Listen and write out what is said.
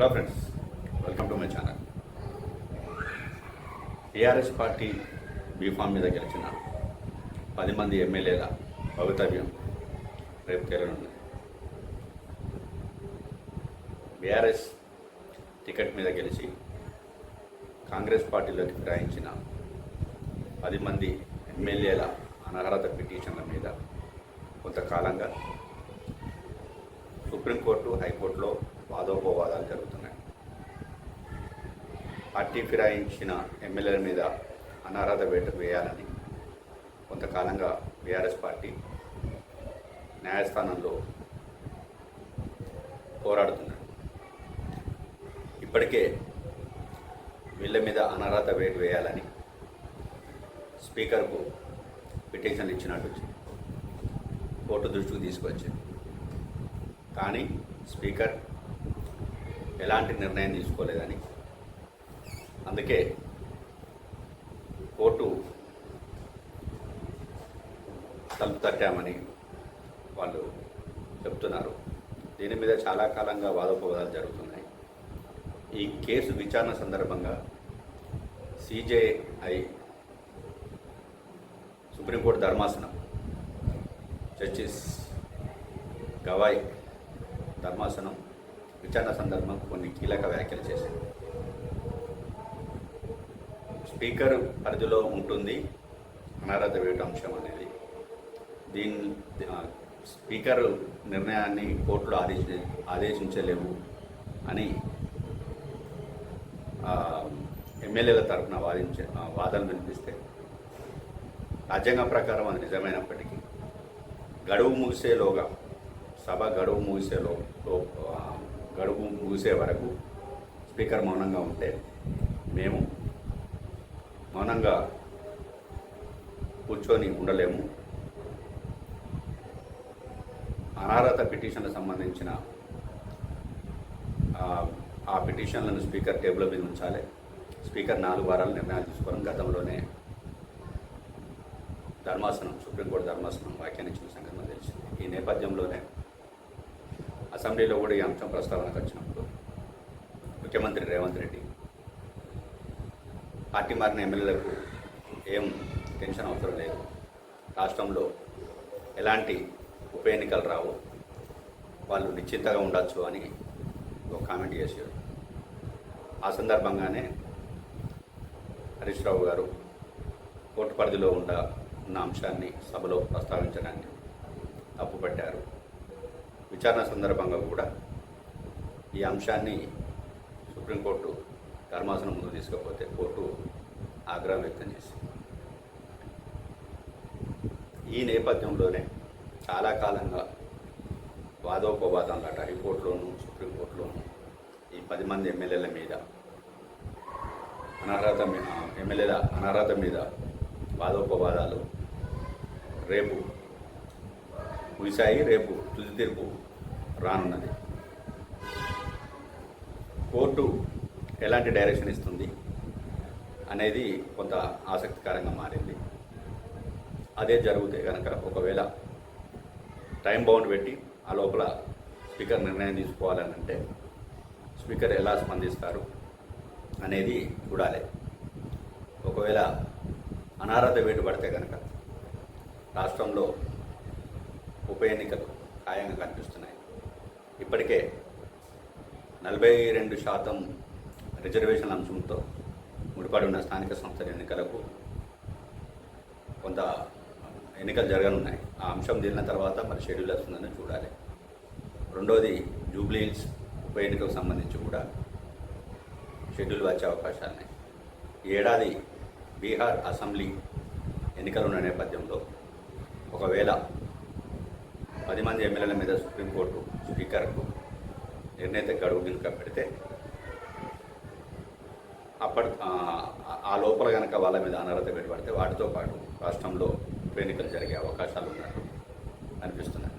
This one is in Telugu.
Hello friends welcome to my channel TRS party B form మీద గెలిచిన పది మంది ఎమ్మెల్యేల భవితవ్యం రేపు తేలనుంది బీఆర్ఎస్ టికెట్ మీద గెలిచి కాంగ్రెస్ పార్టీలోకి ఫిరాయించిన పది మంది ఎమ్మెల్యేల అనర్హత పిటిషన్ల మీద కొంతకాలంగా సుప్రీంకోర్టు హైకోర్టులో వాదోపవాదాలు జరుగుతున్నాయి. పార్టీ ఫిరాయించిన ఎమ్మెల్యేల మీద అనారాధ వేటు వేయాలని కొంతకాలంగా బీఆర్ఎస్ పార్టీ న్యాయస్థానంలో పోరాడుతున్నారు ఇప్పటికే వీళ్ళ మీద అనర్హత వేటు వేయాలని స్పీకర్కు పిటిషన్ ఇచ్చినట్టు కోర్టు దృష్టికి తీసుకొచ్చింది. కానీ స్పీకర్ ఎలాంటి నిర్ణయం తీసుకోలేదని. అందుకే కోర్టు తలుపు తట్టామని వాళ్ళు చెప్తున్నారు. దీని మీద చాలా కాలంగా వాదోపవాదాలు జరుగుతున్నాయి. ఈ కేసు విచారణ సందర్భంగా సిజేఐ సుప్రీంకోర్టు ధర్మాసనం జస్టిస్ గవాయ్ ధర్మాసనం విచారణ సందర్భం కొన్ని కీలక వ్యాఖ్యలు చేసింది స్పీకర్ పరిధిలో ఉంటుంది అనర్హత వేటు అంశం అనేది. దీని స్పీకర్ నిర్ణయాన్ని కోర్టులో ఆదేశ ఆదేశించలేవు అని ఎమ్మెల్యేల తరఫున వాదించే వాదనలు వినిపిస్తే రాజ్యాంగం ప్రకారం అది నిజమైనప్పటికీ గడువు ముగిసేలోగా సభ గడువు ముగిసేలో గడువు ముగిసే వరకు స్పీకర్ మౌనంగా ఉంటే మేము మౌనంగా కూర్చొని ఉండలేము. అనర్హత పిటిషన్లకు సంబంధించిన ఆ, పిటిషన్లను స్పీకర్ టేబుల్ మీద ఉంచాలి. స్పీకర్ నాలుగు వారాలు నిర్ణయాలు తీసుకోవడం గతంలోనే ధర్మాసనం సుప్రీంకోర్టు ధర్మాసనం వ్యాఖ్యానించిన సంగతి తెలిసింది. ఈ నేపథ్యంలోనే అసెంబ్లీలో కూడా ఈ అంశం ప్రస్తావనకు వచ్చినప్పుడు ముఖ్యమంత్రి రేవంత్ రెడ్డి పార్టీ మారిన ఎమ్మెల్యేలకు ఏం టెన్షన్ అవసరం లేదు. రాష్ట్రంలో ఎలాంటి ఉప ఎన్నికలు రావు. వాళ్ళు నిశ్చింతగా ఉండొచ్చు అని ఒక కామెంట్ చేశారు. ఆ సందర్భంగానే హరీష్ రావు గారు కోర్టు పరిధిలో ఉండ ఉన్న అంశాన్ని సభలో ప్రస్తావించడాన్ని విచారణ సందర్భంగా కూడా ఈ అంశాన్ని సుప్రీంకోర్టు ధర్మాసనం ముందు తీసుకపోతే కోర్టు ఆగ్రహం వ్యక్తం చేసింది. ఈ నేపథ్యంలోనే చాలా కాలంగా వాదోపవాదాలు అట హైకోర్టులోను సుప్రీంకోర్టులోను ఈ పది మంది ఎమ్మెల్యేల మీద అనర్హత ఎమ్మెల్యేల అనర్హత మీద వాదోపవాదాలు రేపు ముగిశాయి. రేపు తుది తీర్పు రానున్నది. కోర్టు ఎలాంటి డైరెక్షన్ ఇస్తుంది అనేది కొంత ఆసక్తికరంగా మారింది. అదే జరిగితే కనుక ఒకవేళ టైం బౌండ్ పెట్టి ఆ లోపల స్పీకర్ నిర్ణయం తీసుకోవాలని అంటే స్పీకర్ ఎలా స్పందిస్తారు అనేది చూడాలి. ఒకవేళ అనారత వేటు పడితే కనుక రాష్ట్రంలో ఉప ఎన్నికలు ఖాయంగా కనిపిస్తున్నాయి. ఇప్పటికే నలభై రెండు శాతం రిజర్వేషన్ అంశంతో ముడిపడి ఉన్న స్థానిక సంస్థల ఎన్నికలకు కొంత ఎన్నికలు జరగనున్నాయి. ఆ అంశం తీరిన తర్వాత మరి షెడ్యూల్ వస్తుందని చూడాలి. రెండోది జూబ్లీహిల్స్ ఉప ఎన్నికకు సంబంధించి కూడా షెడ్యూల్ వచ్చే అవకాశాలు ఉన్నాయి. ఈ ఏడాది బీహార్ అసెంబ్లీ ఎన్నికలు ఉన్న నేపథ్యంలో ఒకవేళ పది మంది ఎమ్మెల్యేల మీద సుప్రీంకోర్టు స్పీకర్కు నిర్ణీత గడువు కనుక పెడితే అప్పటి ఆ- లోపల కనుక వాళ్ళ మీద అనర్హత పెట్టుబడితే వాటితో పాటు రాష్ట్రంలో ఎన్నికలు జరిగే అవకాశాలు ఉన్నట్టు అనిపిస్తున్నాయి.